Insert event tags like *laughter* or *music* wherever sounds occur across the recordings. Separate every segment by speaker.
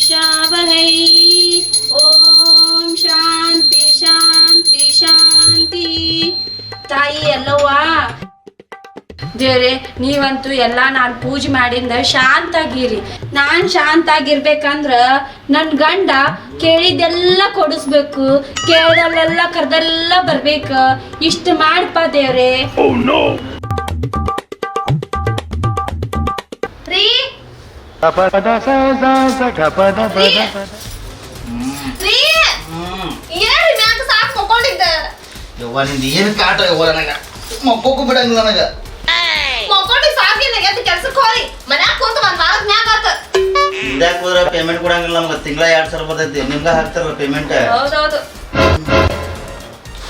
Speaker 1: शावहै। ಓಂ ಶಾಂತಿ ಶಾಂತಿ ಶಾಂತಿ ತಾಯಿ ಎಲ್ಲವ್ವ ದೇವ್ರೆ, ನೀವಂತೂ ಎಲ್ಲ ನಾನು ಪೂಜೆ ಮಾಡಿಂದ ಶಾಂತಾಗಿರಿ. ನಾನು ಶಾಂತಾಗಿರ್ಬೇಕಂದ್ರ ನನ್ನ ಗಂಡ ಕೇಳಿದೆಲ್ಲ ಕೊಡಿಸ್ಬೇಕು. ಕೇಳಿದಲ್ಲೆಲ್ಲ ಕರ್ದೆಲ್ಲ ಬರ್ಬೇಕು. ಇಷ್ಟು ಮಾಡಪ್ಪ ದೇವ್ರೆ.
Speaker 2: Oh, ರೀ ಏನ್ರಿ ಮ್ಯಾಗ ಸಾಕ್ ಮಕ್ಕೊಂಡಿದ್ದೆ?
Speaker 3: ಯವ್ವ ನಿಂದ ಏನು ಕಾಟ ಯವ್ವ ನನಗ? ಬಿಡಂಗಿಲ್ಲ ನನಗ.
Speaker 2: ಮಕ್ಕೊಂಡಿ ಸಾಕಿನ ಎದ್ದು ಕೆಲ್ಸಕ್ಕೆ ಹೋರಿ. ಮನ್ಯಾಗ ಕುಂತ ಒಂದ್ ವಾರದ ಮ್ಯಾಗ ಆತ
Speaker 3: ದುಡ್ಯಾಕ ಹೋದ್ರ ಪೇಮೆಂಟ್ ಕೊಡಂಗಿಲ್ಲ ನಮ್ಗೆ ತಿಂಗಳ ಎರಡ್ ಸಾವಿರ ಬರ್ತೈತಿ ನಿಮ್ಗ ಹಾಕ್ತಾರಲ್ಲ ಪೇಮೆಂಟ್
Speaker 2: ಹೌದೌದು.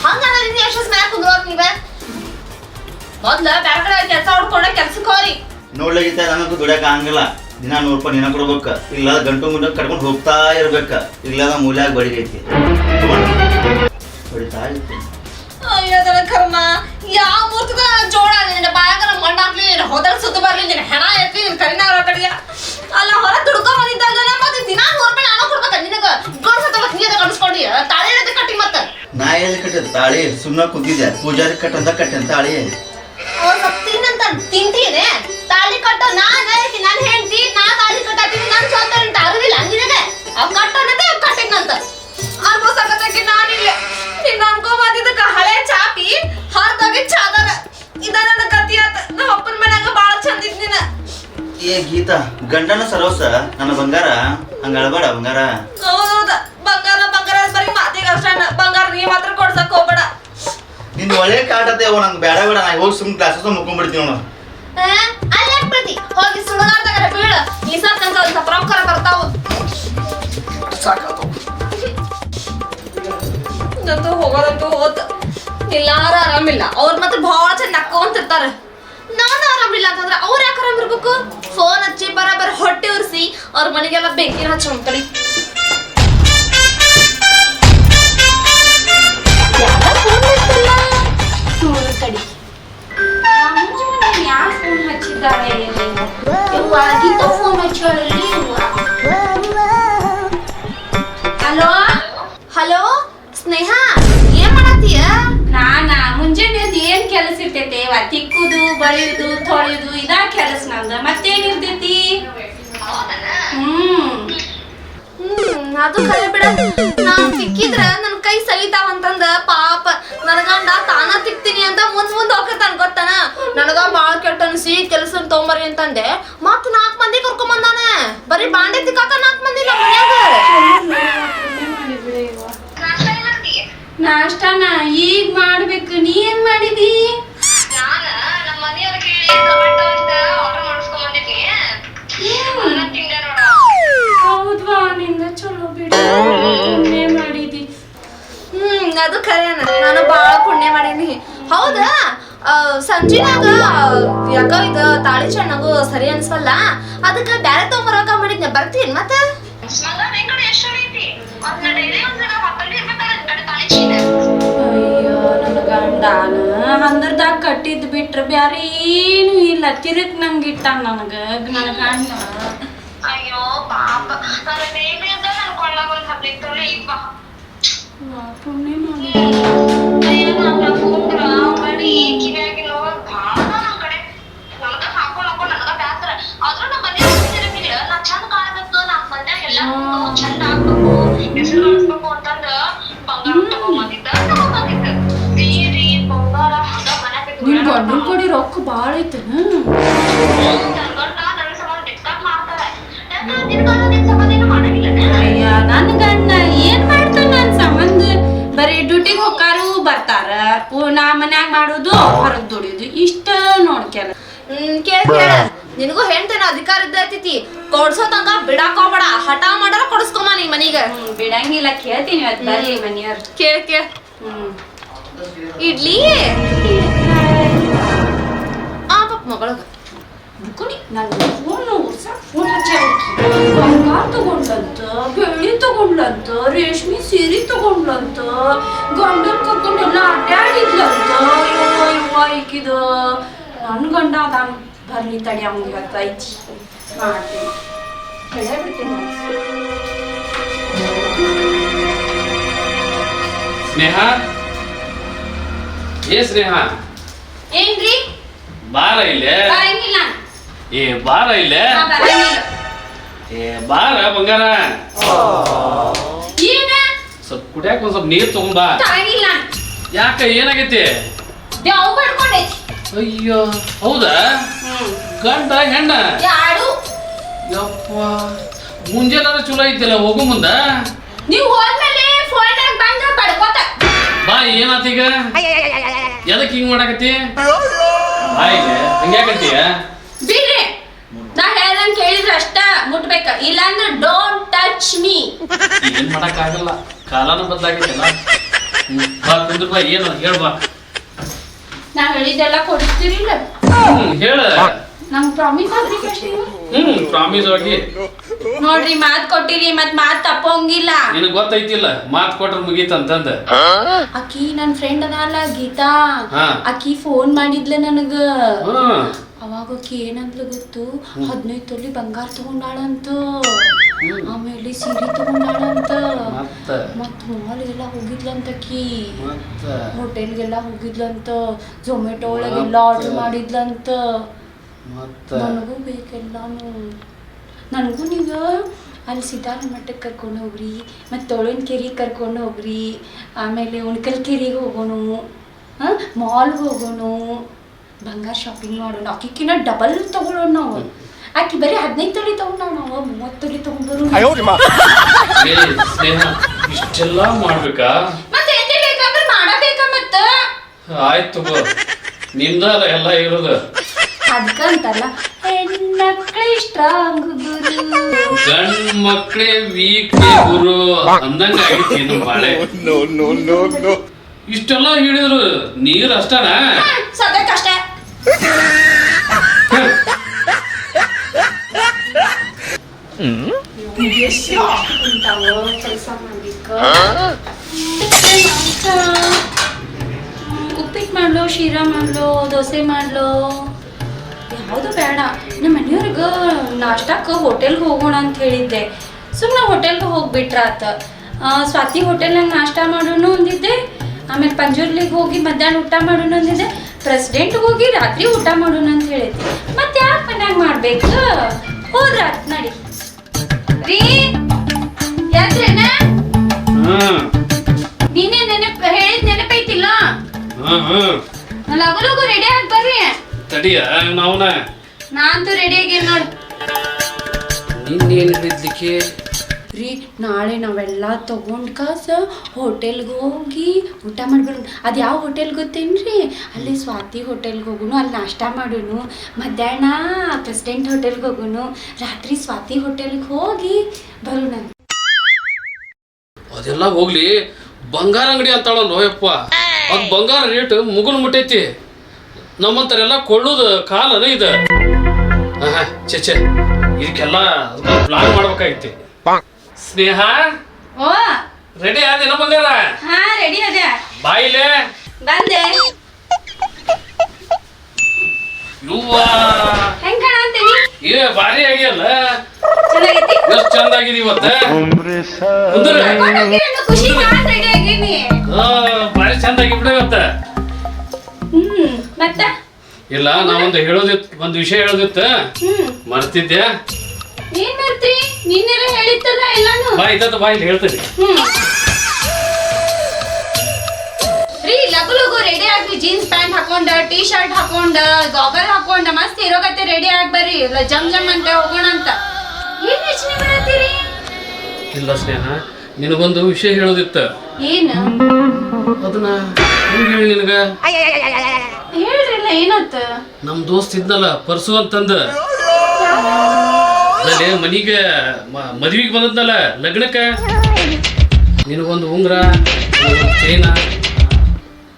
Speaker 2: ಹಂಗ ನಿನ್ನ ಎಷ್ಟು ಮ್ಯಾಗ ಕುಂದ್ರೋರ್ ನೀವ ಮೊದ್ಲ ಬ್ಯಾರೆ ಕಡೆ ಕೆಲಸ ಹುಡ್ಕೊಂಡ ಕೆಲ್ಸಕ್ಕೆ ಹೋರಿ.
Speaker 3: ನೋಡ್ಲಾಗಿತ್ತ ನನಗೂ ದುಡ್ಯಾಕ ಆಗಂಗಿಲ್ಲ. ದಿನ ನೂರು ರೂಪಾಯಿ ನಿನ್ನ ಕೊಡ್ಬೇಕ. ಇಲ್ಲ ಗಂಟು ಮುಂದೆ ಕಟ್ಕೊಂಡು ಹೋಗ್ತಾ ಇರ್ಬೇಕ. ಇಲ್ಲ ಮೂಲ್ಯಾಗ ಬಡಿಗೈತಿ. ಬಡಿತಾ ಇತ್ತು
Speaker 2: ಅಯ್ಯೋ ನನ್ನ ಕರ್ಮ ಯಾವ ಮೂರ್ತದ ನಿನ್ನ ಬಾಯಾಗ ನಮ್ಮ ಮಣ್ಣ ಹಾಕ್ಲಿ ನಿನ್ನ ಹೋದಲ್ ಸುತ್ತು ಬರ್ಲಿ ನಿನ್ನ ಹೆಣ ನಿನ್ನ ಕಡೆಯ. ಅಲ್ಲ ಹೊರ ದುಡ್ಕೊ ಬಂದಿದ್ದಾಗ ಮತ್ತೆ ದಿನಾ ನೂರು ರೂಪಾಯಿ ನಾನು ಕೊಡ್ಬೇಕ? ನಿನಗ ತಾಳಿ ಕಟ್ಟಿ ಮತ್ತ?
Speaker 3: ನಾ ಎಲ್ಲಿ ಕಟ್ಟಿದ್? ತಾಳಿ ಸುಮ್ಮನೆ ಕುಂತಿದ್ದೆ. ಪೂಜಾರಿ ಕಟ್ಟಂತ ಕಟ್ಟಂತ ತಾಳಿ.
Speaker 2: ಹರ್ದೋಗಿ ಚಾದರ ಇದ ನನ್ನ ಗತಿ ಆತ. ನಮ್ಮ ಅಪ್ಪನ ಮನ್ಯಾಗ ಬಾಳ ಚಂದ ಇದ್ ನೀನ.
Speaker 3: ಏ ಗೀತಾ ಗಂಡನ ಸರೋಸ ನನ್ನ ಬಂಗಾರ? ಹಂಗ ಅಳಬೇಡ ಬಂಗಾರ.
Speaker 2: ಹೌದೌದ. ಬಂಗಾರ ಬಂಗಾರ ಬರೀ ಮಾತಿಗೆ ಅಷ್ಟ ಬಂಗಾರ ನೀ ಮಾತ್ರ ಕೊಡ್ಸಕ್ ಹೋಗ್ಬೇಡ.
Speaker 3: ನಿನ್ ಒಳ್ಳೆ ಕಾಟತೆ ಅವ ನಂಗೆ ಬೇಡ ಬೇಡ. ನಾ ಹೋಗಿ ಸುಮ್ಮನೆ ಕ್ಲಾಸಸ್ ಮುಕ್ಕೊಂಡ್ಬಿಡ್ತೀನಿ ನೋಡು.
Speaker 2: ಅಲ್ಲಿ ಹಾಕ್ಬಿಡ್ತಿ ಹೋಗಿ ಸುಡಗಾರ್ದಾಗ ಬೀಳ ಈ ಸತ್ ನಂಗೆ ಒಂದ್ ಪ್ರಮುಖರ ಬರ್ತಾವು. ನಂದು ಹೋಗೋದಂತೂ ಹೋತ್. ಎಲ್ಲಾರು ಆರಾಮಿಲ್ಲ. ಅವ್ರ ಮಾತ್ರ ಭಾಳ ಚಂದ ನಕ್ಕೊಂತಿರ್ತಾರೆ ನಾನು ಆರಾಮಿಲ್ಲ ಅಂತಂದ್ರೆ ಅವ್ರು ಯಾಕೆ ಆರಾಮಿರ್ಬೇಕು ಫೋನ್ ಹಚ್ಚಿ ಬರ ಹೊಟ್ಟೆ ಉರ್ಸಿ, ಅವ್ರ ಮನೆಗೆಲ್ಲ ಬೆಂಕಿನ ಹಚ್ಚಿ ಬಾಳ ಕೆಲಸ ತಗೊಂಬರ್ರಿ ಅಂತಂದೆ. ಮತ್ ನಾಲ್ಕ್ ಮಂದಿ ಕರ್ಕೊಂಡ್ ಬಂದಾನ ಬರೀ ಬಾಂಡೆ ತಿಕ್ಕ ನಾಲ್ಕ್ ಮಂದಿ
Speaker 1: ನಾಷ್ಟಾನ? ಈಗ ಮಾಡ್ಬೇಕು. ನೀ ಏನ್ ಮಾಡಿದಿ? ಹೌದ್ವಾ? ನಿಂದ ಚಲೋ ಬಿಡ. ಪುಣ್ಯ ಮಾಡಿದಿ.
Speaker 2: ಹ್ಮ್ ಅದು ಖರೇನ. ನಾನು ಬಾಳ ಪುಣ್ಯ ಮಾಡೀನಿ. ಹೌದಾ? ಸಂಜಿನಾಗ ಯಾಕ ಇದು ತಾಳಿ ಚೆನ್ನಾಗು ಸರಿ ಅನ್ಸಲ್ಲ ಅದಕ್ಕ ಬ್ಯಾರೆ ತಗೊಂಬರಕ ಮಾಡಿದ್ನ ಬರ್ತೀನಿ ಮತ್ತ?
Speaker 1: ಅಯ್ಯೋ ನನ್ನ ಗಂಡನ ಹಂದರ್ದಾಗ ಕಟ್ಟಿದ್ ಬಿಟ್ರ ಬ್ಯಾರೆ ಏನು ಇಲ್ಲ. ತಿರುಗ್ ನಂಗೆ ಇಟ್ಟ ನನಗ ನನ್ನ ಗಂಡ.
Speaker 2: ಅಯ್ಯೋ ಪಾಪ. ನನ್ನ ನೇಮಿಂದ ನನ್ನ ಕೊಳ್ಳಾಗ ಒಂದು ಹಬ್ಬ ಇತ್ತಲ್ಲ
Speaker 1: ವಾ, ಪುಣ್ಯ ಮಾಡಿ
Speaker 2: ಮಂದ್ಯಾಗ ಎಲ್ಲ ಚಂದ ಆಗ್ಬೇಕು ಹೆಸರು ಬಂಗಾರ ಬಂಗಾರ
Speaker 1: ಕೊಡಿ ರೊಕ್ಕ ಭಾಳ
Speaker 2: ಐತೆ
Speaker 1: ಅಯ್ಯ, ನನ್ ಗಂಡ ಏನ್ ಮಾಡ್ತಾನ ನನ್ ಸಂಬಂಧ? ಬರೀ ಡ್ಯೂಟಿಗೆ ಹೋಗಾರು ಬರ್ತಾರ. ನಾ ಮನ್ಯಾಗ ಮಾಡೋದು, ಹೊರಗ್ ದುಡಿಯೋದು. ಇಷ್ಟ ನೋಡ್ಕ್ಯಾರ
Speaker 2: ಹ್ಮ್, ಕೇಳ ಕೇಳ. ನಿನಗೂ ಹೇಳ್ತೇನೆ ಅಧಿಕಾರ ಇದ್ದೈತಿ ಕೊಡ್ಸೋ ತನಕ ಬಿಡಾಕೋಬೇಡ ಹಠ ಮಾಡಾರ ಕೊಡಿಸ್ಕೊಮ ನೀ ಮನೀಗ.
Speaker 1: ಬಿಡಂಗಿಲ್ಲ. ಕೇಳ್ತೀನಿ ಇವತ್ತು ಬರ್ಲಿ ಮನಿಯವ್ರ.
Speaker 2: ಕೇಳ ಕೇಳ. ಇಡ್ಲಿ? ಆ ಪಾಪ ಮಗಳಗ
Speaker 1: ಬುಕ್ಕುನಿ ನನ್ನ ಫೋನ್ ಹೊಸ ಫೋನ್ ಹಚ್ಚಿ ಬಂಗಾರ ತಗೊಂಡ್ಲಂತ ಬೆಳ್ಳಿ ತಗೊಂಡ್ಲಂತ ರೇಷ್ಮೆ ಸೀರೆ ತಗೊಂಡ್ಲಂತ ಗಂಡನ್ ಕರ್ಕೊಂಡು ಎಲ್ಲ ಅಡ್ಡಾಡಿದ್ಲಂತ ಯವ್ವ ಯವ್ವ ಈಕಿದ ನನ್ನ ಗಂಡ ಅದಾನ. ಬರ್ಲಿ ತಡಿ ಅವ್ನಿಗೆ ಇವತ್ತು ಐತಿ ಮಾಡ್ತೀನಿ
Speaker 4: ಸ್ನೇಹ ಏ ಸ್ನೇಹ
Speaker 1: ಏನ್ರಿ
Speaker 4: ಬಾರ ಇಲ್ಲೇ
Speaker 1: ಬರಂಗಿಲ್ಲ
Speaker 4: ಏ ಬಾರ ಇಲ್ಲೇ
Speaker 1: ನಾ ಬರಂಗಿಲ್ಲ
Speaker 4: ಏ ಬಾರ ಬಂಗಾರ
Speaker 1: ಏನ
Speaker 4: ಸ್ವಲ್ಪ ಕುಡಿಯಾಕ ಒಂದ್ ಸ್ವಲ್ಪ ನೀರ್ ತಗೊಂಬಾ
Speaker 1: ತರಂಗಿಲ್ಲ
Speaker 4: ಯಾಕ ಏನಾಗೈತಿ?
Speaker 1: ದೇವ್ ಬಡ್ಕೊಂಡೈತಿ
Speaker 4: ಅಯ್ಯೋ ಹೌದಾ? ಗಂಡ ಹೆಣ್ಣ?
Speaker 1: ಯಾರು?
Speaker 4: ಯಪ್ಪ ಮುಂಜಾನೆ ಚಲೋ ಐತಿಲ್ಲ ಹೋಗು ಮುಂದ.
Speaker 1: ನೀವು ಹೋದ್ಮೇಲೆ ಫೋನ್ ಬಂದ ಬಡ್ಕೋತ
Speaker 4: ಬಾ ಏನಾತೀಗ ಎದಕ್ ಹಿಂಗ್ ಮಾಡಾಕತ್ತಿ? ಬಾ ಇಲ್ಲಿ ಹಂಗ್ಯಾಕತ್ತೀಯ
Speaker 1: ಬಿಡ್ರಿ ನಾ ಹೇಳ್ದಂಗ್ ಕೇಳಿದ್ರೆ ಅಷ್ಟ ಮುಟ್ಬೇಕ. ಇಲ್ಲಾಂದ್ರೆ ಡೋಂಟ್ ಟಚ್ ಮೀ
Speaker 4: ಏನ್ ಮಾಡಕ್ ಆಗಲ್ಲ. ಕಾಲನ ಬದಲಾಗೈತಲ್ಲ. ಹ್ಮ್. ಬಾ ಕುಂದ್ರ ಬಾ ಏನು ಹೇಳ್ ಬಾ
Speaker 1: ನಾ ಹೇಳಿದ್ದೆಲ್ಲ ಕೊಡಿಸ್ತೀರಿಲ್ಲ
Speaker 4: ಹ್ಮ್ ಹೇಳ.
Speaker 1: ನಮ್ಗ್ ಪ್ರಾಮಿಸ್ ಆದ್ರಿ ಫಸ್ಟ್ ನೀವು
Speaker 4: ಹ್ಮ್ ಪ್ರಾಮಿಸ್ ಆಗಿ
Speaker 1: ನೋಡ್ರಿ ಮಾತ್ ಕೊಟ್ಟಿರಿ ಮತ್ ಮಾತ್ ತಪ್ಪೋಂಗಿಲ್ಲ.
Speaker 4: ನಿನಗ್ ಗೊತ್ತೈತಿಲ್ಲ ಮಾತ್ ಕೊಟ್ರ ಮುಗೀತಂತಂದ.
Speaker 1: ಅಕಿ ನನ್ ಫ್ರೆಂಡ್ ಅದಲ್ಲ ಗೀತಾ.
Speaker 4: ಹಾ.
Speaker 1: ಅಕಿ ಫೋನ್ ಮಾಡಿದ್ಲ ನನಗ.
Speaker 4: ಹ್ಮ್
Speaker 1: ಅವಾಗ ಆಕಿ ಏನಂದ್ಲು ಗೊತ್ತು? ಹದಿನೈದು ತೊಲಿ ಬಂಗಾರ ತಗೊಂಡಾಳಂತ. ಆಮೇಲೆ ಸೀರೆ
Speaker 4: ಮತ್ತ?
Speaker 1: ಮಾಲ್ ಮಾಲ್ಗೆಲ್ಲ ಹೋಗಿದ್ಲಂತ ಅಕಿ
Speaker 4: ಮತ್ತ?
Speaker 1: ಹೋಟೆಲ್ಗೆಲ್ಲ ಹೋಗಿದ್ಲಂತ. ಝೊಮ್ಯಾಟೊ ಒಳಗೆಲ್ಲ ಆರ್ಡರ್ ಮಾಡಿದ್ಲಂತ.
Speaker 4: ಮತ್ತ?
Speaker 1: ನನಗೂ ಬೇಕೆಲ್ಲಾನು. ನನಗೂ ನೀವು ಅಲ್ಲಿ ಸಿದ್ದಾರ ಮಠಕ್ಕೆ ಕರ್ಕೊಂಡು ಹೋಗ್ರಿ ಮತ್ತು ತೊಳನ್ ಕೆರಿಗೆ ಕರ್ಕೊಂಡು ಹೋಗ್ರಿ ಆಮೇಲೆ ಉಣ್ಕಲ್ ಕೆರಿಗೆ ಹೋಗೋಣ ಹಾಂ ಮಾಲ್ಗೆ ಹೋಗೋಣ ಬಂಗಾರ ಶಾಪಿಂಗ್ ಮಾಡೋಣ. ಅಕ್ಕಿಕ್ಕಿನ ಡಬಲ್ ತಗೊಳ್ಳೋಣ ನಾವು. ಆಕಿ ಬರೀ ಹದಿನೈದು ತೊಲಿ ತಗೊಂಡಾವ ನಾವು ಮೂವತ್ತು ತೊಲಿ ತಗೊಂಡ್ಬರು *laughs*
Speaker 4: ಏ ಸ್ನೇಹ ಇಷ್ಟೆಲ್ಲ ಮಾಡ್ಬೇಕಾ?
Speaker 1: ಮತ್ತೆ ಎಲ್ಲಿ ಬೇಕಾದ್ರೆ ಮಾಡಬೇಕಾ ಮತ್ತ?
Speaker 4: ಆಯ್ತು ತಗೋ. ನಿಂದಲ್ಲ ಎಲ್ಲ ಇರೋದು.
Speaker 1: ಅದಕ್ಕಂತಲ್ಲ ಹೆಣ್ಮಕ್ಳೇ ಸ್ಟ್ರಾಂಗ್ ಗುರು.
Speaker 4: ಗಂಡ್ ಮಕ್ಳೇ ವೀಕ್ ಗುರು. ಅಂದಂಗ ನಮ್ಮ ಬಾಳೆ. *laughs* ಇಷ್ಟೆಲ್ಲ ಹೇಳಿದ್ರು. ನೀರ್ ಅಷ್ಟನಾ? *laughs*
Speaker 1: ಮಾಡ್ಬೇಕು ಉಪ್ಪಿಟ್ಟು ಮಾಡ್ಲೋ, ಶೀರಾ ಮಾಡ್ಲೋ, ದೋಸೆ ಮಾಡ್ಲೋ. ಯಾವುದು ಬೇಡ. ನಮ್ಮ ಮನೆಯವ್ರಿಗೆ ನಾಷ್ಟಕ್ಕೆ ಹೋಟೆಲ್ಗೆ ಹೋಗೋಣ ಅಂತ ಹೇಳಿದ್ದೆ. ಸುಮ್ಮನೆ ಹೋಟೆಲ್ಗೆ ಹೋಗ್ಬಿಟ್ರಾತ. ಸ್ವಾತಿ ಹೋಟೆಲ್ನಾಗ ನಾಷ್ಟ ಮಾಡೋಣ ಅಂದಿದ್ದೆ. ಆಮೇಲೆ ಪಂಜೂರ್ಲಿಗೆ ಹೋಗಿ ಮಧ್ಯಾಹ್ನ ಊಟ ಮಾಡೋಣ ಅಂದಿದ್ದೆ. ಪ್ರೆಸಿಡೆಂಟ್ಗೆ ಹೋಗಿ ರಾತ್ರಿ ಊಟ ಮಾಡೋಣ ಅಂತ ಹೇಳಿದ್ದೆ. ಮತ್ತೆ ಯಾಕೆ ಮನ್ಯಾಗ ಮಾಡ್ಬೇಕು? ಹೋದ್ರಾತ್ ನಡಿ. ರೀ ಯಾತ್ರೇನ?
Speaker 4: ಹ್ಮ್.
Speaker 1: ನೀನೇ ನೆನಪ ಹೇಳಿದ ನೆನಪೈತಿಲ್ಲ? ಲಗು ರೆಡಿಯಾಗಿ ರೆಡಿ ಆಗಿ ಬರ್ರಿ.
Speaker 4: ತಡಿಯ ನಾವನ?
Speaker 1: ನಾನಂತೂ ರೆಡಿ ಆಗೇನ್ ನೋಡಿ.
Speaker 4: ನಿನ್ನೇನು ಹೇಳಿದ್ಲಿಕ್ಕೆ
Speaker 1: ರೀ ನಾಳೆ ನಾವೆಲ್ಲ ತಗೊಂಡ್ ಕಾಸ ಹೋಟೆಲ್ಗೆ ಹೋಗಿ ಊಟ ಮಾಡ್ಬಿಡೋಣ. ಅದು ಯಾವ ಹೋಟೆಲ್ ಗೊತ್ತೇನ್ರಿ ಅಲ್ಲಿ ಸ್ವಾತಿ ಹೋಟೆಲ್ಗೆ ಹೋಗುನು ಅಲ್ಲಿ ನಾಷ್ಟ ಮಾಡೋಣ ಮಧ್ಯಾಹ್ನ ಪ್ರೆಸಿಡೆಂಟ್ ಹೋಟೆಲ್ಗೆ ಹೋಗುನು ರಾತ್ರಿ ಸ್ವಾತಿ ಹೋಟೆಲ್ಗೆ ಹೋಗಿ ಬರೋಣ
Speaker 4: ಅದೆಲ್ಲ ಹೋಗ್ಲಿ. ಬಂಗಾರ ಅಂಗಡಿ ಅಂತಾಳಲ್ಲ ಯಪ್ಪ ಅದ್ ಬಂಗಾರ ರೇಟ್ ಮುಗುಲ್ ಮುಟ್ಟೈತಿ. ನಮ್ಮಂತರೆಲ್ಲ ಕೊಳ್ಳೋದು ಕಾಲ ಇದು. ಛೆ ಛೆ. ಇದಕ್ಕೆಲ್ಲ ಪ್ಲಾನ್ ಮಾಡ್ಬೇಕಾಗಿತ್ತು ಸ್ನೇಹ?
Speaker 1: ಓ.
Speaker 4: ರೆಡಿ ಆದೇನ ಬಂಗಾರ
Speaker 1: ಹಾ ರೆಡಿ ಅದೇ.
Speaker 4: ಬಾಯಿಲೆ?
Speaker 1: ಬಂದೆ.
Speaker 4: ಯುವ
Speaker 1: ಹೆಂಗ್ ಕಾಣಂತೀನಿ
Speaker 4: ಏ ಭಾರಿ ಆಗ್ಯಲ್ಲ.
Speaker 1: ಚೆನ್ನಾಗೈತಿ
Speaker 4: ಎಷ್ಟು ಚಂದ ಆಗಿದೆ ಇವತ್ತ? ಕುಂದ್ರ
Speaker 1: ಖುಷಿ ನಾನ್ ರೆಡಿ ಆಗೀನಿ
Speaker 4: ಆ, ಭಾರಿ ಚಂದ ಆಗಿ ಇವತ್ತು.
Speaker 1: ಹ್ಮ್ ಮತ್ತ?
Speaker 4: ಇಲ್ಲ ನಾವೊಂದು ಹೇಳೋದಿತ್ತು ಒಂದು ವಿಷಯ ಹೇಳೋದಿತ್ತು.
Speaker 1: ಮರ್ತಿದ್ಯಾ?
Speaker 4: ಮರ್ತಿದ್ದೆ
Speaker 1: ಏನ್ ಮಾಡ್ತಿ ನಿನ್ನೆಲ್ಲ ಹೇಳಿತ್ತಲ್ಲ ಎಲ್ಲಾನು?
Speaker 4: ಬಾ ಇದ್ದದ್ದು ಬಾ ಇಲ್ಲಿ ಹೇಳ್ತೀನಿ.
Speaker 1: ಹ್ಮ್. ರೀ ಲಗು ಲಗು ರೆಡಿ ಆಗಿ ಜೀನ್ಸ್ ಪ್ಯಾಂಟ್ ಹಾಕೊಂಡ ಟೀ ಶರ್ಟ್ ಹಾಕೊಂಡ ಗಾಗಲ್ ಹಾಕೊಂಡ ಮಸ್ತ್ ಇರೋಗತ್ತೆ ರೆಡಿ ಆಗಿ ಬರ್ರಿ. ಇಲ್ಲ ಜಮ್ ಜಮ್ ಅಂತ ಹೋಗೋಣ ಅಂತ. ಏನ್ ಯೋಚನೆ ಮಾಡತ್ತೀರಿ?
Speaker 4: ಇಲ್ಲ ಸ್ನೇಹ ನಿನಗೊಂದು ವಿಷಯ ಹೇಳೋದಿತ್ತು.
Speaker 1: ಏನ?
Speaker 4: ಅದನ್ನ ಹೆಂಗ್ ಹೇಳಿ ನಿನಗ?
Speaker 1: ಹೇಳ್ರಿಲ್ಲ ಏನತ್ತ
Speaker 4: ನಮ್ ದೋಸ್ತ್ ಇದ್ನಲ್ಲ ಪರ್ಸು ಅಂತಂದ ಅಲ್ಲೇ ಮನಿಗೆ ಮದ್ವಿಗೆ ಬಂದದ್ನಲ್ಲ ಲಗ್ನಕ್ಕ? ನಿನಗೊಂದು ಉಂಗ್ರ ಚೈನ.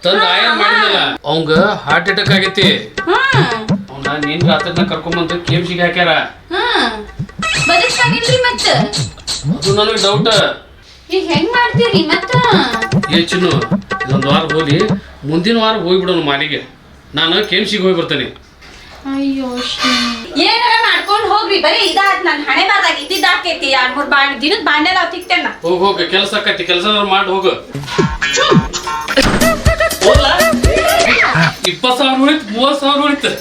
Speaker 4: ತಂದು ಆಯನ್ ಮಾಡಿದ್ನಲ್ಲ ಅವಂಗ ಹಾರ್ಟ್ ಅಟ್ಯಾಕ್ ಆಗೈತಿ. ಅವನ ನೀನ್ ರಾತ್ರಿನ ಕರ್ಕೊಂಬಂದು ಕೇಮ್ಸಿಗೆ ಹಾಕ್ಯಾರ. ಅದು ನನಗೆ ಡೌಟ್
Speaker 1: ಈಗ ಹೆಂಗ್ ಮಾಡ್ತೀರಿ ಮತ್ತ?
Speaker 4: ಏ ಚಿನ್ನು ಇದೊಂದು ವಾರ ಹೋಗಿ ಮುಂದಿನ ವಾರ ಹೋಗ್ಬಿಡೋಣ ಮಾಲಿಗೆ. ನಾನು ಕೇಮ್ಸಿಗೆ ಹೋಗಿ ಬರ್ತೇನೆ.
Speaker 1: ಅಯ್ಯೋ ಏನಾರ ಮಾಡ್ಕೊಂಡ್ ಹೋಗ್ರಿ ಬರೀ ಇದಾತ್ ನನ್ ಹಣೆ ಬಾರ್ದಾಗ ಇದ್ದಿದ್ದಾಕೈತಿ ಎರಡ್ ಮೂರ್ ಬಾಂಡ್ ದಿನದ ಬಾಂಡೆಲ್ಲ ತಿಕ್ತೇನ
Speaker 4: ಹೋಗ್ ಹೋಗ ಕೆಲಸ ಆಕತಿ ಕೆಲಸ ಮಾಡಿ ಹೋಗು. ಹೋಗ್ಲಾ ಇಪ್ಪತ್ತು ಸಾವಿರ ಉಳಿತು ಮೂವತ್ತು ಸಾವಿರ ಉಳಿತು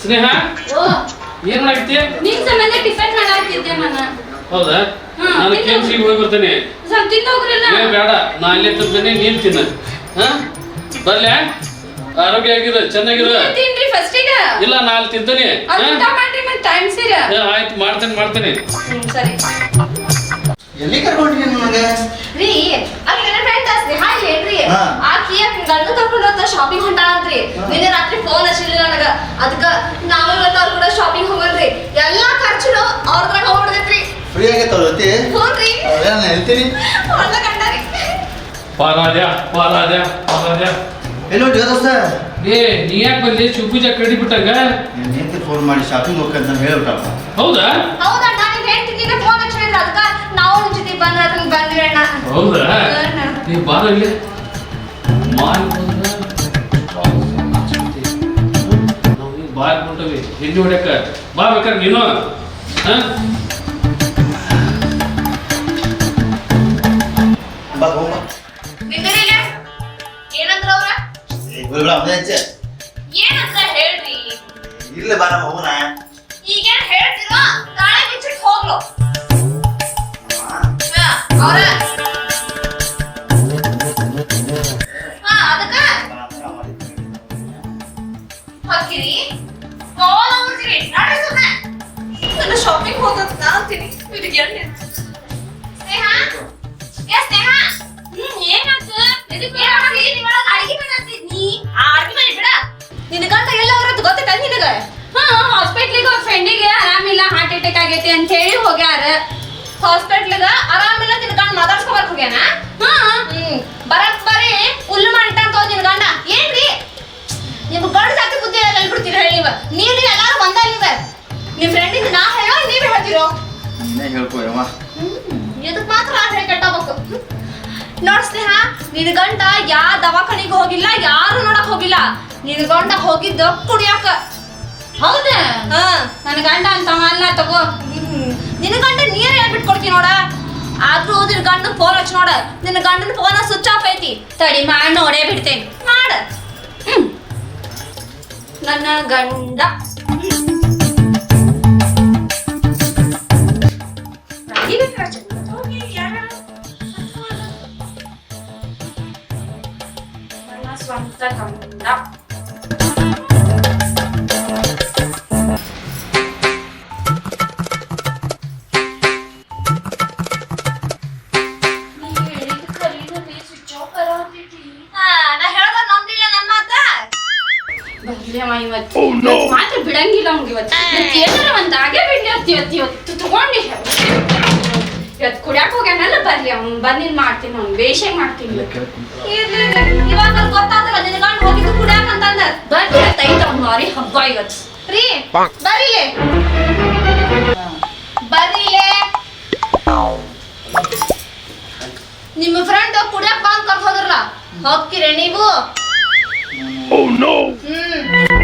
Speaker 4: ಸ್ನೇಹ
Speaker 1: ಓ.
Speaker 4: ಏನ್ ಮಾಡಾಕತ್ತಿ?
Speaker 1: ನಿನ್ ಸಂಬಂಧ ಟಿಫನ್ ಮಾಡಾಕ್ತಿದ್ದೆ ನಾನು
Speaker 4: ಹೌದಾ?
Speaker 1: ಹಾ,
Speaker 4: ನಾನು
Speaker 1: ತಿನ್ನು.
Speaker 4: ಕೆ ಎಂ ಹೋಗಿ ಬರ್ತೇನೆ.
Speaker 1: ಸ್ವಲ್ಪ
Speaker 4: ಏ ಬೇಡ. ನಾ ಅಲ್ಲೇ ತಿಂತೇನೆ ನೀನ್ ತಿನ್ನ. ಹಾ? ಬರ್ಲೆ? ಆರೋಗ್ಯ ಆಗಿರ ಚೆನ್ನಾಗಿರ
Speaker 1: ತಿನ್ರಿ ಫಸ್ಟ್ ಈಗ.
Speaker 4: ಇಲ್ಲ ನಾ ಅಲ್ಲಿ ತಿಂತೇನೆ.
Speaker 1: ಊಟ ಮಾಡ್ರಿ ಮತ್ತೆ ಟೈಮ್ ಸೀರ.
Speaker 4: ಆಯ್ತು ಮಾಡ್ತೇನೆ ಮಾಡ್ತೇನೆ.
Speaker 1: ಸರಿ.
Speaker 3: ಎಲ್ಲಿ ಕರ್ಕೊಂಡ್ರಿ ನನಗೆ
Speaker 2: ರೀ ಅಲ್ಲಿ ನನ್ನ ಫ್ರೆಂಡ್ ಸ್ನೇಹ ಹೇಳ್ರಿ. ಆಕಿ ಆಕಿ ಗಂಡು ಕರ್ಕೊಂಡು ಹೋಗ್ತಾ ಶಾಪಿಂಗ್ ಹೊಂಟಾಳಂತ್ರಿ ನಿನ್ನೆ ರಾತ್ರಿ ಫೋನ್ ಹಚ್ಚಿಲ್ಲ ನನಗ. ಅದಕ್ಕ ನಾವೆಲ್ಲ ಅವ್ರ ಕೂಡ ಶಾಪಿಂಗ್ ಹೋಗಲ್ರಿ ಎಲ್ಲಾ ಖರ್ಚುನು ಅವ್ರದ್ರಾಗ ಹೋಗ್ಬಿಡ್ತೈತ್ರಿ
Speaker 3: ಫ್ರೀ ಆಗೈತೆ ಅವ್ರತಿ
Speaker 2: ಹ್ಞೂನ್ರಿ
Speaker 3: ನಾನು ಹೇಳ್ತೀನಿ
Speaker 2: ಒಳ್ಳೆ ಗಂಡರಿ
Speaker 4: ಪಾರಾದ್ಯ ಪಾರಾದ್ಯ ಪಾರಾದ್ಯ
Speaker 3: ಎಲ್ಲಿ ಹೊಂಟಿ ದೋಸ್ತ?
Speaker 4: ಏ ನೀ ಯಾಕೆ ಬಂದಿ? ಶಿವಪೂಜಾ ಕಡಿ ಬಿಟ್ಟಂಗ?
Speaker 3: ನಿನ್ನ ಹೆಂಡತಿ ಫೋನ್ ಮಾಡಿ ಶಾಪಿಂಗ್ ಹೋಗ್ಕಂತ ಹೇಳ್ಬಿಟ್ಟಪ್ಪ.
Speaker 4: ಹೌದಾ?
Speaker 2: ಹೌದಾ ನಾನು ಹೇಳ್ತಿದ್ದೀನಿ ಫೋನ್ ಅದಕ್ಕ ನಾವು ಜೊತೆ ಅದನ್ನ
Speaker 4: ಹೌದಾ? ನೀ ಬಾರ ಇಲ್ಲಿ. ಮಾಲ್ ಬಾಯ್ ಹೊಂಟವಿ ಎಣ್ಣೆ ಹೊಡ್ಯಾಕ? ಬಾ ಬೇಕಾರೆ ನೀನು. ಹಾ?
Speaker 3: ಬಾ ಹೋಗ
Speaker 2: ನಿಂದಿರಿಗೆ ಏನಂದ್ರ ಅವ್ರ?
Speaker 3: ಬಿಡ ಅದೇ ಹಚ್ಚೆ
Speaker 2: ಹೇಳ್ರಿ
Speaker 3: ಇಲ್ಲ ಹೋಗೋಣ
Speaker 2: ಈಗೇನ್ ಹೇಳ್ತಿರೋ ತಾಳೆ ಬಿಚ್ಚಿಟ್ ಹೋಗ್ಲು. ಹಾ, ಅವ್ರ? ಹಾ ಅದಕ್ಕ? ಹಾಕಿರಿ ಕಾಲ್ ಹೋಗ್ತೀರಿ? ನಾಳೆ ಸುಮ್ಮನೆ ನನ್ನ ಶಾಪಿಂಗ್ ಹೋಗತ್ ನಾ ಅಂತೀನಿ. ಇದಕ್ಕೆ ಎಲ್ಲಿ? ಸ್ನೇಹ?
Speaker 1: ಹಾಸ್ಪಿಟ್ಲಿಗೆ ಅವ್ರ ಫ್ರೆಂಡಿಗೆ ಆರಾಮಿಲ್ಲ ಹಾರ್ಟ್ ಅಟ್ಯಾಕ್ ಆಗೈತಿ ಅಂತ ಹೇಳಿ ಹೋಗ್ಯಾರ.
Speaker 2: ಹಾಸ್ಪಿಟ್ಲಿಗ ಆರಾಮಿಲ್ಲ ಗಂಡ ಮಾತಾಡ್ಸ್ಕೊಬರ್ಕ್ ಹೋಗ್ಯಾನ?
Speaker 1: ಹಾ
Speaker 2: ಹ್ಮ್. ಬರಕ್ ಬರೀ ಹುಲ್ಲು ಮಾಡಿಟ್ಟಾಂತ ಹೋದ್ ನಿನ್ ಗಂಡ. ಏನ್ರಿ? ಗಂಡ ಜಾತಿ ಬುದ್ಧಿ ಎಲ್ಲ ಹೇಳ್ಬಿಡ್ತೀರಿ ಹೇಳಿ ನೀವ? ನೀವ್ ಎಲ್ಲಾರು ಒಂದ ನೀವ. ನಿಮ್ ಫ್ರೆಂಡಿಂದ ನಾ ಹೇಳೋ ನೀವ್ ಹೇಳ್ತಿರೋ?
Speaker 3: ಹೇಳ್ಕೋ
Speaker 2: ನೋಡ್ ಸ್ನೇಹ ನಿನ್ ಗಂಡ ಯಾ ದವಾಖಾನಿಗೆ ಹೋಗಿಲ್ಲ ಯಾರು ನೋಡಕ್ ಹೋಗಿಲ್ಲ. ನಿನ್ ಗಂಡ ಹೋಗಿದ್ದ ಕುಡಿಯಾಕ.
Speaker 1: ಹೌದಾ?
Speaker 2: ಹಾ.
Speaker 1: ನನ್ನ ಗಂಡ ಅಂತ ಅಲ್ಲ ತಗೋ.
Speaker 2: ನಿನ್ ಗಂಡ ನೀರ್ ಹೇಳ್ಬಿಟ್ಕೊಡ್ತೀನಿ ನೋಡ? ಆದ್ರೂ ನಿನ್ ಗಂಡ ಫೋನ್ ಹಚ್ಚಿ ನೋಡ. ನಿನ್ ಗಂಡನ ಫೋನ್ ಸ್ವಿಚ್ ಆಫ್ ಐತಿ.
Speaker 1: ತಡಿ ಮಾಡಿ ನೋಡೇ ಬಿಡ್ತೇನೆ.
Speaker 2: ಮಾಡ.
Speaker 1: ನನ್ನ ಗಂಡ ಇವತ್ತು ಇವತ್ತು ಮಾತ್ರ ಬಿಡಂಗಿಲ್ಲ ಅವ್ನಿಗೆ ಇವತ್ತು. ಏನಾರ ಒಂದ್ ಆಗೇ ಬಿಡ್ಲಿ ಇವತ್ತು ಇವತ್ತು ಇವತ್ತು ತಗೊಂಡಿ. ಇವತ್ತು ಕುಡಿಯಾಕ ಹೋಗ್ಯಾನಲ್ಲ ಬರ್ಲಿ ಅವ್ನು. ಬಂದಿನ ಮಾಡ್ತೀನಿ. ಅವ್ನು ಬೇಷೆ ಮಾಡ್ತೀನಿ.
Speaker 2: ಇವಾಗ ಗೊತ್ತಾತಲ್ಲ ನಿನ್ ಗಂಡ ಹೋಗಿದ್ದು ಕುಡ್ಯಾಕ ಅಂತಂದ
Speaker 1: ಅವ್ನು ಮಾರಿ ಹಬ್ಬ ಇವತ್ತು
Speaker 2: ರೀ ಬರೀಲೆ ಬರೀಲೆ ನಿಮ್ಮ ಫ್ರೆಂಡ್ ಕುಡ್ಯಾಕ ಬಂದ್ ಕರ್ದ್ ಹೋದ್ರಲ್ಲ? ಹೋಗ್ತೀರ ನೀವು? ಹ್ಮ್.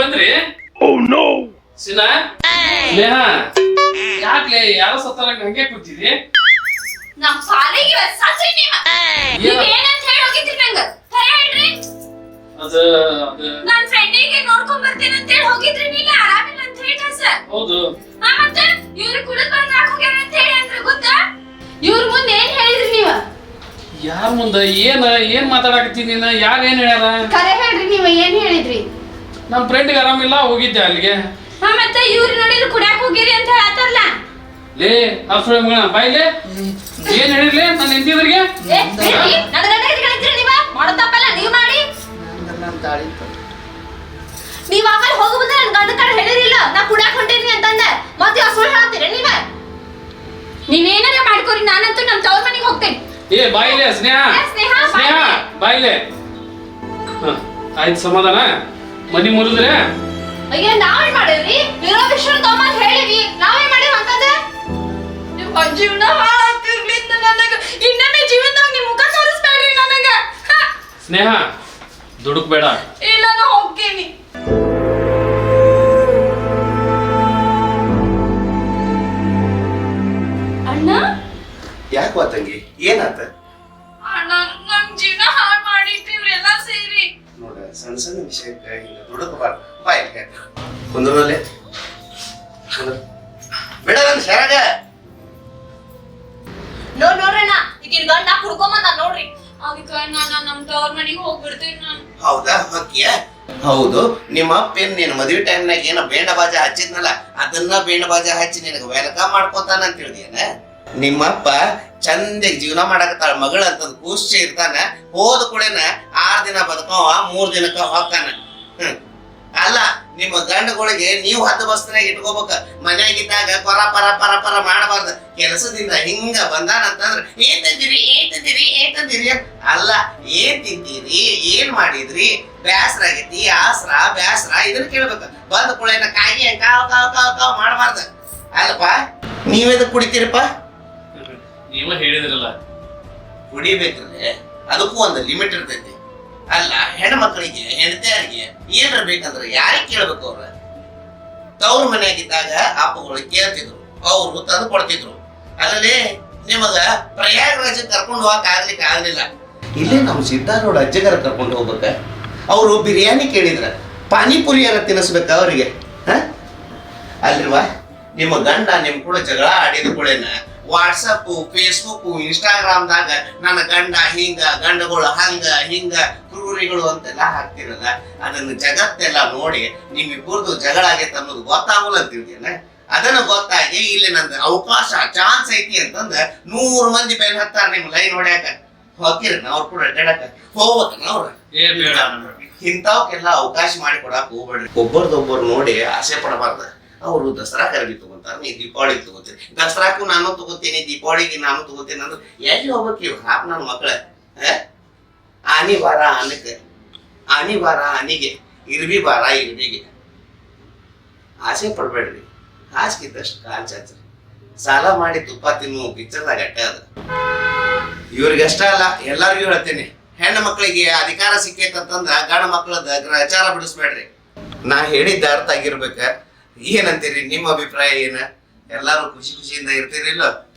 Speaker 4: ಬಂದ್ರಿ? ಸಿನಾ? ಸ್ನೇಹ? ಯಾಕ್ಲೆ ಯಾರೋ ಸತ್ತಾರಂಗ ಹಂಗೆ ಕೂತಿದಿ
Speaker 1: ನಮ್ ಸಾಲಿಗೆ ಇವತ್ತು ಸತ್ರಿ ನೀವ. ನೀವ್ ಏನಂತ ಹೇಳಿ ಹೋಗಿದ್ರಿ ನಂಗ? ಖರೆ ಹೇಳ್ರಿ.
Speaker 4: ಅದು ಅದು.
Speaker 1: ನನ್ ಫ್ರೆಂಡಿಗೆ ನೋಡ್ಕೊಂಡ್ ಬರ್ತೀನಿ ಅಂತ ಹೇಳಿ ಹೋಗಿದ್ರಿ ನೀಲ್ಲ ಆರಾಮಿಲ್ಲ ಅಂತ ಹೇಳಿ ಸರ್.
Speaker 4: ಹೌದು.
Speaker 1: ಹಾ ಮತ್ತೆ? ಇವ್ರು ಕುಡಿದ್ ಬಂದ್ ಹೋಗ್ಯಾರ ಅಂತ ಹೇಳಿ ಅಂದ್ರೆ ಗೊತ್ತಾ? ಇವ್ರ ಮುಂದೆ ಏನ್ ಹೇಳಿದ್ರಿ ನೀವ?
Speaker 4: ಯಾರ ಮುಂದ? ಏನ ಏನ್ ಮಾತಾಡಕತ್ತೀನಿ ನೀನ? ಯಾರು ಏನ್ ಹೇಳ್ಯಾರ?
Speaker 1: ಖರೆ ಹೇಳ್ರಿ ನೀವ ಏನ್ ಹೇಳಿದ್ರಿ?
Speaker 4: ನಮ್ಮ ಫ್ರೆಂಡ್ಗೆ ಆರಾಮಿಲ್ಲ ಹೋಗಿದ್ದೆ ಅಲ್ಲಿಗೆ.
Speaker 1: ಹಾ ಮತ್ತೆ ಇವ್ರು ನೋಡಿದ್ರು ಕುಡ್ಯಾಕ್ ಹೋಗಿರಿ ಅಂತ ಹೇಳತ್ತಾರಲ್ಲ
Speaker 4: ಲೇ ಅಸುಳೆ ಮಗನ ಬಾಯ್ಲೆ ಏನ್ ಹೇಳಿರ್ಲಿ ನನ್ನ ಹೆಂಡತಿದ್ರಿಗೆ
Speaker 2: ಏ, ಬಿಡ್ರಿ. ನನ್ನ ಗಂಡ ಇಟ್ಕೊಂಡಿದ್ರಿ ನೀವ? ಮಾಡೋ ತಪ್ಪಲ್ಲ ನೀವ್ ಮಾಡಿ. ನೀವ್ ಆಮೇಲೆ ಹೋಗಿ ಬಂದ್ರೆ ನನ್ ಗಂಡ ಕಡೆ ಹೇಳಿರಿಲ್ಲ ನಾ ಕುಡ್ಯಾಕ್ ಹೊಂಟೇನಿ ಅಂತಂದೆ. ಮತ್ತೆ ಸುಳ್ಳು ಹೇಳ್ತೀರ ನೀವ?
Speaker 1: ನೀವೇನಾರ ಮಾಡ್ಕೊರಿ ನಾನಂತೂ ನಮ್ ತವ್ರ ಮನೆಗೆ ಹೋಗ್ತೇನೆ.
Speaker 4: ಏ ಬಾಯ್ಲೆ ಸ್ನೇಹ.
Speaker 2: ಏ, ಸ್ನೇಹ,
Speaker 4: ಸ್ನೇಹ ಬಾಯ್ಲೆ ಹ, ಆಯ್ತು ಸಮಾಧಾನ? ಮನಿ ಮುರಿದ್ರೆ?
Speaker 2: ಅಯ್ಯೋ ನಾವೇ ಮಾಡಿದ್ರಿ ಇರೋ ವಿಷಯ ತಮ್ಮ ಹೇಳಿವಿ ನಾವೇನ್ ಮಾಡಿವ್ ಅಂತಂದೆ
Speaker 1: ನೀವು ಒಂದ್ ಹಾಳಾಗ್ತಿರ್ಲಿ ಹಾಳಾಗ್ತಿರ್ಲಿಂದ ನನಗ. ಇನ್ನೊಮ್ಮೆ ಜೀವನದಾಗ ನಿಮ್ಮ ಮುಖ ತೋರಿಸ್ಬೇಡ್ರಿ ನನಗ. ಹ,
Speaker 4: ಸ್ನೇಹ ದುಡುಕ್ ಬೇಡ
Speaker 1: ಇಲ್ಲ ನಾ ಹೋಗ್ತೀನಿ. ಅಣ್ಣ?
Speaker 5: ಯಾಕೋ ತಂಗಿ? ಏನಾತ? ಅಪ್ಪೇನ್ ನೀನು ಮದುವೆ ಟೈಮ್ನಾಗ ಏನೋ ಬೇಂಡ ಬಾಜ ಹಚ್ಚಿದ್ನಲ್ಲ, ಅದನ್ನ ಬೇಂಡ ಬಾಜ ಹಚ್ಚಿ ನಿನಗೆ ವೆಲ್ಕಮ್ ಮಾಡ್ಕೊತಾನ ಅಂತ ಹೇಳಿದೇನ ನಿಮ್ಮಪ್ಪ ಚಂದಾಗಿ ಜೀವನ ಮಾಡಕತ್ತಾಳ, ಮಗಳ ಅಂತಂದ್ ಕೂಶ್ಚೆ ಇರ್ತಾನ, ಹೋದ ಕೂಡೇನ ಆರ್ ದಿನ ಬದುಕವ ಮೂರ್ ದಿನಕ್ಕ ಹೊಕ್ಕಾನ ಹ್ಮ್. ಅಲ್ಲ ನಿಮ್ಮ ಗಂಡಗಳಿಗೆ ನೀವು ಹತ್ತು ಬಸ್ನಾಗ ಇಟ್ಕೋಬೇಕ. ಮನ್ಯಾಗಿದ್ದಾಗ ಪರ ಪರ ಪರ ಪರ ಮಾಡಬಾರ್ದು. ಕೆಲಸದಿಂದ ಹಿಂಗ ಬಂದಾನಂತಂದ್ರೆ ಏನ್ ತಂದಿರಿ ಏನ್ ತಂದಿರಿ ಏನ್ ತಂದಿರಿ? ಅಲ್ಲ ಏನ್ ತಿಂತೀರಿ ಏನ್ ಮಾಡಿದ್ರಿ? ಬ್ಯಾಸ್ರ ಆಗೈತಿ ಆಸ್ರ ಬ್ಯಾಸ್ರ ಇದನ್ನ ಕೇಳ್ಬೇಕ. ಬಂದ ಕುಳೆನ ಕಾಯಿ ಕಾವ್ ಕಾವ್ ಕಾವ್ ಕಾವ್ ಮಾಡಬಾರ್ದು. ಅಲ್ಲಪ್ಪ ನೀವೇದ ಕುಡಿತೀರಪ್ಪ?
Speaker 4: ನೀವ ಹೇಳಿದ್ರಲ್ಲ.
Speaker 5: ಕುಡಿಬೇಕ್ರೆ ಅದಕ್ಕೂ ಒಂದು ಲಿಮಿಟ್ ಇರ್ತೈತಿ. ಅಲ್ಲ, ಹೆಣ್ಮಕ್ಳಿಗೆ, ಹೆಂಡತಿಯರಿಗೆ ಏನಾರು ಬೇಕಂದ್ರೆ ಯಾರಿಗೆ ಕೇಳ್ಬೇಕು ಅವ್ರ? ತವ್ರ ಮನೆಯಾಗಿದ್ದಾಗ ಅಪ್ಪಗಳು ಕೇಳ್ತಿದ್ರು, ಅವ್ರು ತಂದು ಕೊಡ್ತಿದ್ರು. ಅದರಲ್ಲಿ ನಿಮಗ ಪ್ರಯಾಗರಾಜ್ ಕರ್ಕೊಂಡು ಹೋಗಕ್ ಆಗ್ಲಿಕ್ಕೆ ಆಗ್ಲಿಲ್ಲ. ಇಲ್ಲೇ ನಮ್ಮ ಸಿದ್ಧಾರೂಢ ಅಜ್ಜಗರ ಕರ್ಕೊಂಡು ಹೋಗ್ಬೇಕ. ಅವರು ಬಿರಿಯಾನಿ ಕೇಳಿದ್ರ, ಪಾನಿಪುರಿ ಎಲ್ಲ ತಿನ್ನಿಸ್ಬೇಕ ಅವರಿಗೆ? ಅಲ್ರಿವಾ ನಿಮ್ಮ ಗಂಡ ನಿಮ್ ಕೂಡ ಜಗಳ ಆಡಿದ ಕೂಡೇನ ವಾಟ್ಸಪ್ ಫೇಸ್ಬುಕ್ ಇನ್ಸ್ಟಾಗ್ರಾಮ್ದಾಗ ನನ್ನ ಗಂಡ ಹಿಂಗ ಗಂಡಗಳು ಹಂಗ ಹಿಂಗ ಕ್ರೂರಿಗಳು ಅಂತೆಲ್ಲ ಹಾಕ್ತಿರಲ್ಲ. ಅದನ್ನು ಜಗತ್ತೆಲ್ಲ ನೋಡಿ ನಿಮ್ಮಿಬ್ಬರದು ಜಗಳ ಆಗೈತೆ ಅನ್ನೋದು ಗೊತ್ತಾಗಲ್ಲ ಅಂತಿದ್ಯಲ್ಲ. ಅದನ್ನ ಗೊತ್ತಾಗಿ ಇಲ್ಲಿ ನಂದು ಅವಕಾಶ ಚಾನ್ಸ್ ಐತಿ ಅಂತಂದ್ರೆ ನೂರು ಮಂದಿ ಬೆನ್ ಹತ್ತಾರ ನಿಮ್ ಲೈನ್ ಹೊಡ್ಯಾಕ ಹೋಗಿರನ ಅವ್ರು ಕೂಡ ಅಡ್ಡಾಡಕ ಹೋಗ್ಬೇಕನ ಅವ್ರ? ಇಂಥವಕ್ಕೆಲ್ಲ ಅವಕಾಶ ಮಾಡಿ ಕೊಡಕ್ ಹೋಗ್ಬೇಡ್ರಿ. ಒಬ್ಬರದೊಬ್ಬರು ನೋಡಿ ಆಸೆ ಪಡಬಾರ್ದ. ಅವರು ದಸರಾ ಕರಡಿ ತಗೊಂತಾರ, ನೀ ದೀಪಾವಳಿ ತಗೋತೀರಿ. ದಸರಾಕ್ಕೂ ನಾನು ತಗೋತೀನಿ, ದೀಪಾವಳಿಗೆ ನಾನು ತಗೋತೀನಿ ಅಂದ್ರೆ ಎಲ್ಲಿ ಹೋಗ್ಬೇಕು ಹಾಪ್ ನನ್ನ ಮಕ್ಕಳ ಆನಿ ಬಾರ ಆನಕ್ಕೆ ಆನಿ ಬಾರ ಆನಿಗೆ ಇರ್ಬಿ ಬಾರ ಇರ್ಬಿಗೆ. ಆಸೆ ಪಡ್ಬೇಡ್ರಿ. ಇದ್ದಷ್ಟು ಕಾಲ್ ಚಾಚ್ರಿ. ಸಾಲ ಮಾಡಿ ತುಪ್ಪ ತಿನ್ನು ಪಿಕ್ಚರ್ದಾಗ ಅಟ್ಟೆ ಅದ. ಇವ್ರಿಗಷ್ಟ ಅಲ್ಲ, ಎಲ್ಲರಿಗೂ ಹೇಳ್ತೀನಿ. ಹೆಣ್ಣು ಮಕ್ಕಳಿಗೆ ಅಧಿಕಾರ ಸಿಕ್ಕೈತಂತಂದ್ರೆ ಗಂಡ ಮಕ್ಕಳದ ಗ್ರಚಾರ ಬಿಡಿಸ್ಬೇಡ್ರಿ. ನಾ ಹೇಳಿದ್ದ ಅರ್ಥ ಆಗಿರ್ಬೇಕ. ಏನಂತೀರಿ? ನಿಮ್ಮ ಅಭಿಪ್ರಾಯ ಏನ? ಎಲ್ಲಾರು ಖುಷಿ ಖುಷಿಯಿಂದ ಇರ್ತೀರಿಲ್ಲ